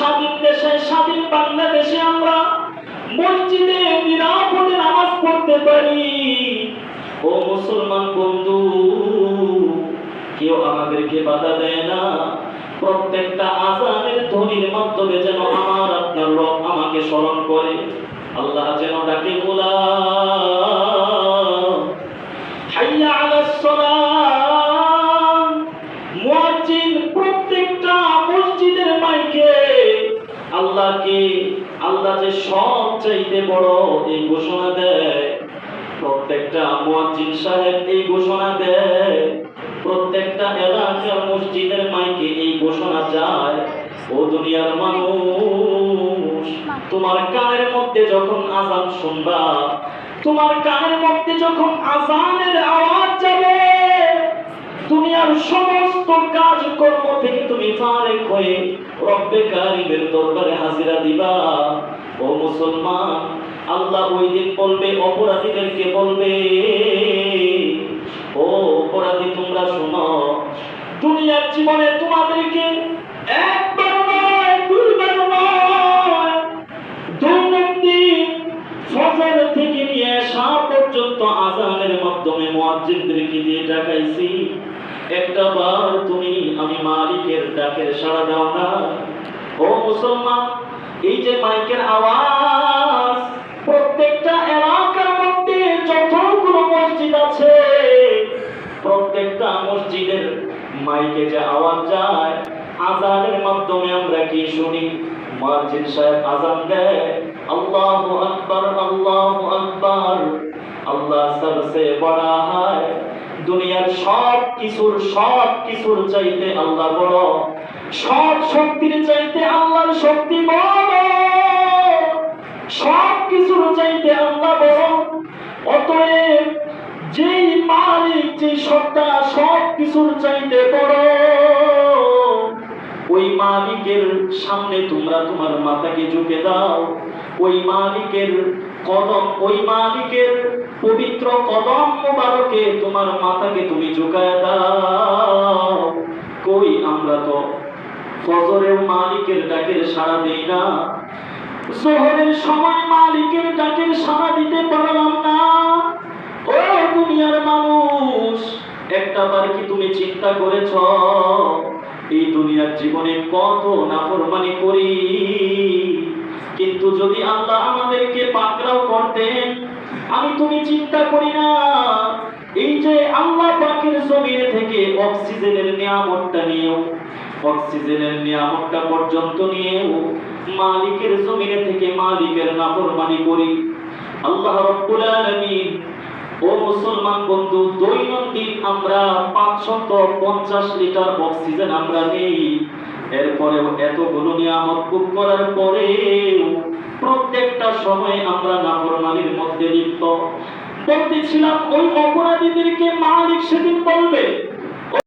স্বাধীন দেশে, স্বাধীন বাংলাদেশে আমরা মসজিদে নিরাপদে নামাজ পড়তে পারি। ও মুসলমান বন্ধু, কেউ আমাদেরকে বাধা দেয় না। প্রত্যেকটা আজানের ধ্বনির মাধ্যমে যেন আমার আপনার রব আমাকে স্মরণ করে। আল্লাহ যেন ডাকে বলা আল্লাহ যে সব চাইতে বড় এই ঘোষণা দেয়, প্রত্যেকটা মুয়াজ্জিন সাহেব এই ঘোষণা দেয়, প্রত্যেকটা এলাকার মসজিদের মাইকে এই ঘোষণা যায় ও দুনিয়ার মানুষ, তোমার কানের মধ্যে যখন আজান শুনবা, তোমার কানের মধ্যে যখন যাবে দুনিয়ার সমস্ত কাজকর্ম থেকে তুমি ফারেক হয়ে রব্বে কারিমের দরবারে হাজিরা দিবা। ও মুসলমান, আল্লাহ ওই দিন বলবে, অপরাধীদেরকে বলবে, ও অপরাধী, তোমরা শোনো, দুনিয়ার জীবনে তোমাদেরকে একবার নয়, দুইবার থেকে নিয়ে শাহ পর্যন্ত আজানের মাধ্যমে মুয়াজ্জিনদেরকে দিয়ে ডাকাইছি। একটা বার তুমি আমি মালিকের ডাকের সাড়া দাও না। ও মুসলমান, এই যে মাইকের আওয়াজ, প্রত্যেকটা এলাকার মধ্যে যতগুলো মসজিদ আছে, প্রত্যেকটা মসজিদের মাইকে যে আওয়াজ যায়, আজানের মাধ্যমে আমরা কি শুনি? মুয়াজ্জিন সাহেব আজান দেয়, আল্লাহু আকবার আল্লাহু আকবার। আল্লাহ সবসে বড়া হয় দুনিয়ার সব কিছুর সব কিছুর চাইতে আল্লাহ বড়। সব শক্তির চাইতে আল্লাহর শক্তি বড়। সব কিছুর চাইতে আল্লাহ বড়। অতএব যেই মালিক যে সত্তা, সব কিছুর চাইতে বড়। ওই মালিকের সামনে তোমরা তোমার মাথাকে ঝুঁকে দাও। ওই মালিকের কদম, ওই মালিকের পবিত্র কদম মোবারকে তোমার মাথাকে তুমি ঝুঁকায় দাও। কই আমরা তো ফজরের মালিকের ডাকের সাড়া দেই না। জোহরের সময় মালিকের ডাকের সাড়া দিতে পারলাম না। ও দুনিয়ার মানুষ, একটা বার কি তুমি চিন্তা করেছ? এই দুনিয়ার জীবনে কত নাফরমানি করি। কিন্তু যদি আল্লাহ আমাদেরকে পাকড়াও করতেন, আমি তুমি চিন্তা করি না। এই যে আল্লাহ পাকের জমিনে থেকে অক্সিজেনের নিয়ামতটা নিয়েও, অক্সিজেনের নিয়ামতটা পর্যন্ত নিয়েও মালিকের জমিনে থেকে মালিকের নাফরমানি করি। আল্লাহ রব্বুল আলামিন, ও মুসলমান বন্ধু, দৈনন্দিন আমরা পাঁচশত পঞ্চাশ লিটার অক্সিজেন আমরা নেই। এরপরেও এতগুলো নিয়ামত ভোগ করার পরে প্রত্যেকটা সময় আমরা নাফরমানির মধ্যে লিপ্ত। বলতেছিলাম, ওই অপরাধীদেরকে মালিক সেদিন বলবে।